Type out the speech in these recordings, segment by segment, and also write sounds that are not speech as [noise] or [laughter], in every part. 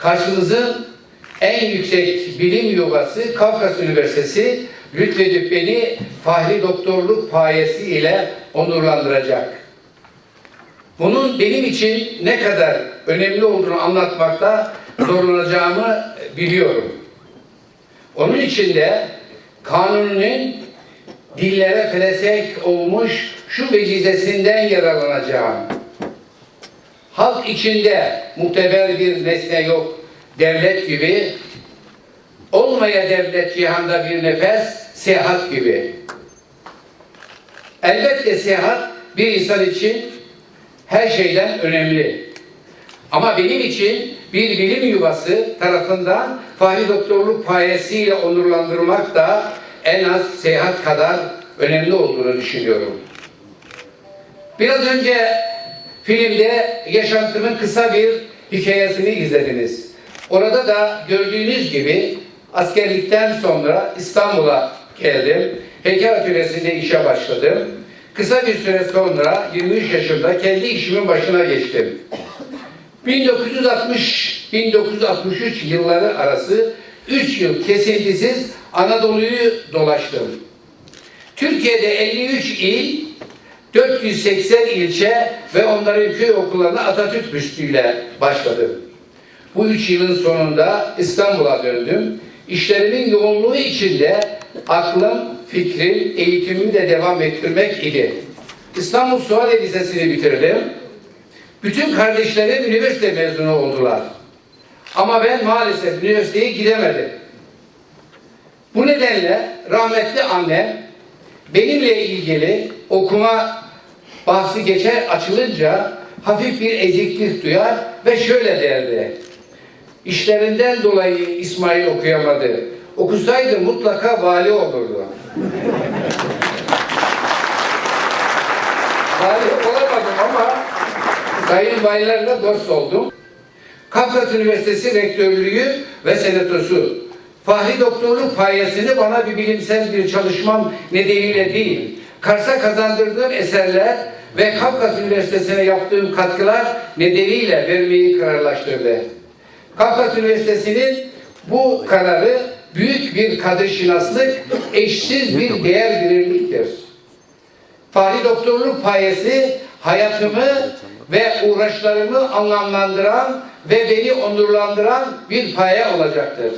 karşınızın en yüksek bilim yuvası Kafkas Üniversitesi lütfedip beni Fahri Doktorluk payesi ile onurlandıracak. Bunun benim için ne kadar önemli olduğunu anlatmakta zorlanacağımı biliyorum. Onun için de kanunun dillere pelesenk olmuş şu vecizesinden yararlanacağım. Halk içinde muteber bir nesne yok, devlet gibi, olmaya devlet cihanda bir nefes, seyahat gibi. Elbette seyahat bir insan için her şeyden önemli. Ama benim için bir bilim yuvası tarafından fahri doktorluk payesiyle onurlandırılmak da en az seyahat kadar önemli olduğunu düşünüyorum. Biraz önce filmde yaşantımın kısa bir hikayesini izlediniz. Orada da gördüğünüz gibi askerlikten sonra İstanbul'a geldim. Heykel atölyesinde işe başladım. Kısa bir süre sonra 23 yaşında kendi işimin başına geçtim. 1960-1963 yılları arası 3 yıl kesintisiz Anadolu'yu dolaştım. Türkiye'de 53 il, 480 ilçe ve onların köy okullarına Atatürk büstüyle başladım. Bu üç yılın sonunda İstanbul'a döndüm. İşlerimin yoğunluğu içinde aklım, fikrim, eğitimimi de devam ettirmek idi. İstanbul Suadiye Lisesi'ni bitirdim. Bütün kardeşlerim üniversite mezunu oldular. Ama ben maalesef üniversiteye gidemedim. Bu nedenle rahmetli annem benimle ilgili okuma bahsi geçer açılınca hafif bir eziklik duyar ve şöyle derdi. İşlerinden dolayı İsmail okuyamadı. Okusaydı mutlaka vali olurdu. [laughs] vali olamadım ama sayın valilerle dost oldum. Kafkas Üniversitesi Rektörlüğü ve Senatosu Fahri doktorluk payesini bana bir bilimsel bir çalışmam nedeniyle değil, Kars'a kazandırdığım eserler ve Kafkas Üniversitesi'ne yaptığım katkılar nedeniyle vermeyi kararlaştırdı. Kafkas Üniversitesi'nin bu kararı büyük bir kadırşinaslık, eşsiz bir değer birimliktir. Fahri doktorluk payesi hayatımı ve uğraşlarımı anlamlandıran ve beni onurlandıran bir paye olacaktır.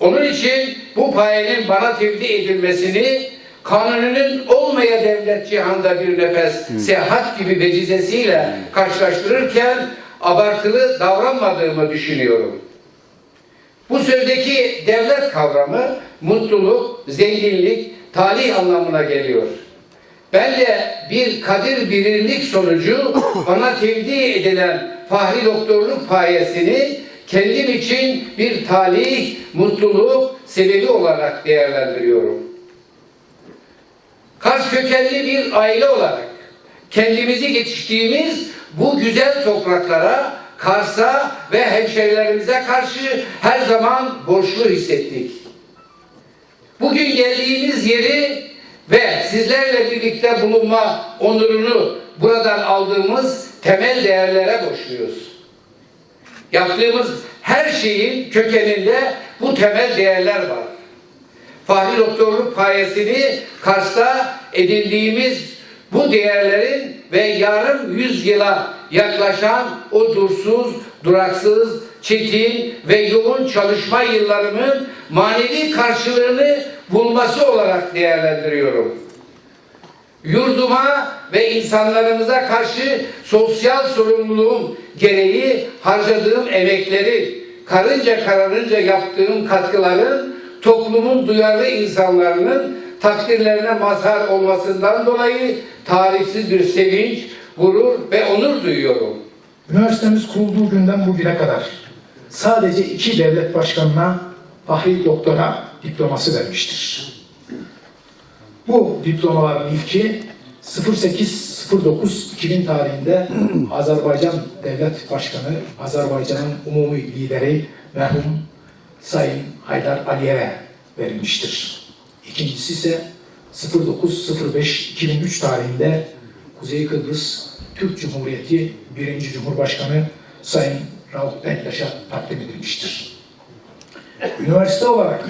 Onun için bu payenin bana tevdi edilmesini kanununun olmaya devlet cihanda bir nefes seyahat gibi vecizesiyle karşılaştırırken abartılı davranmadığımı düşünüyorum. Bu sözdeki devlet kavramı mutluluk, zenginlik, talih anlamına geliyor. Ben de bir kadir birirlik sonucu [coughs] bana tevdi edilen fahri doktorluk payesini kendim için bir talih, mutluluk sebebi olarak değerlendiriyorum. Kars kökenli bir aile olarak kendimizi yetiştiğimiz bu güzel topraklara, Kars'a ve hemşerilerimize karşı her zaman borçlu hissettik. Bugün geldiğimiz yeri ve sizlerle birlikte bulunma onurunu buradan aldığımız temel değerlere borçluyuz. Yaptığımız her şeyin kökeninde bu temel değerler var. Fahri doktorluk payesini Kars'ta edindiğimiz bu değerlerin ve yarım yüzyıla yaklaşan o dursuz, duraksız, çetin ve yoğun çalışma yıllarımın manevi karşılığını bulması olarak değerlendiriyorum. Yurduma ve insanlarımıza karşı sosyal sorumluluğum gereği harcadığım emekleri, karınca kararınca yaptığım katkıların toplumun duyarlı insanlarının takdirlerine mazhar olmasından dolayı tarifsiz bir sevinç, gurur ve onur duyuyorum. Üniversitemiz kurulduğu günden bugüne kadar sadece iki devlet başkanına Fahri Doktora diploması vermiştir. Bu diplomaların ilki 08-09-2000 tarihinde Azerbaycan Devlet Başkanı, Azerbaycan'ın umumi lideri merhum Sayın Haydar Aliyev'e verilmiştir. İkincisi ise 09-05-2003 tarihinde Kuzey Kıbrıs Türk Cumhuriyeti 1. Cumhurbaşkanı Sayın Rauf Denktaş'a takdim edilmiştir. Üniversite olarak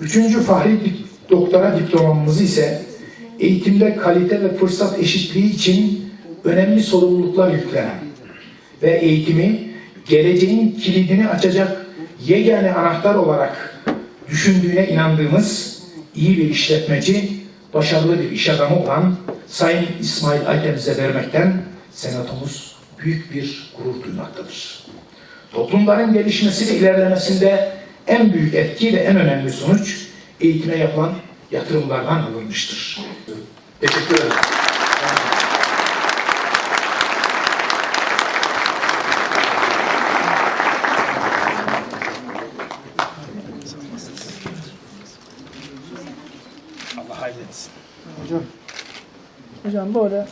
üçüncü Fahri Dik- Doktora diplomamızı ise eğitimde kalite ve fırsat eşitliği için önemli sorumluluklar yüklenen ve eğitimi geleceğin kilidini açacak yegane anahtar olarak düşündüğüne inandığımız iyi bir işletmeci, başarılı bir iş adamı olan Sayın İsmail Aytemiz'e vermekten senatomuz büyük bir gurur duymaktadır. Toplumların gelişmesi ve ilerlemesinde en büyük etki ve en önemli sonuç eğitime yapılan yatırımlardan alınmıştır. Teşekkür ederim. 全部的。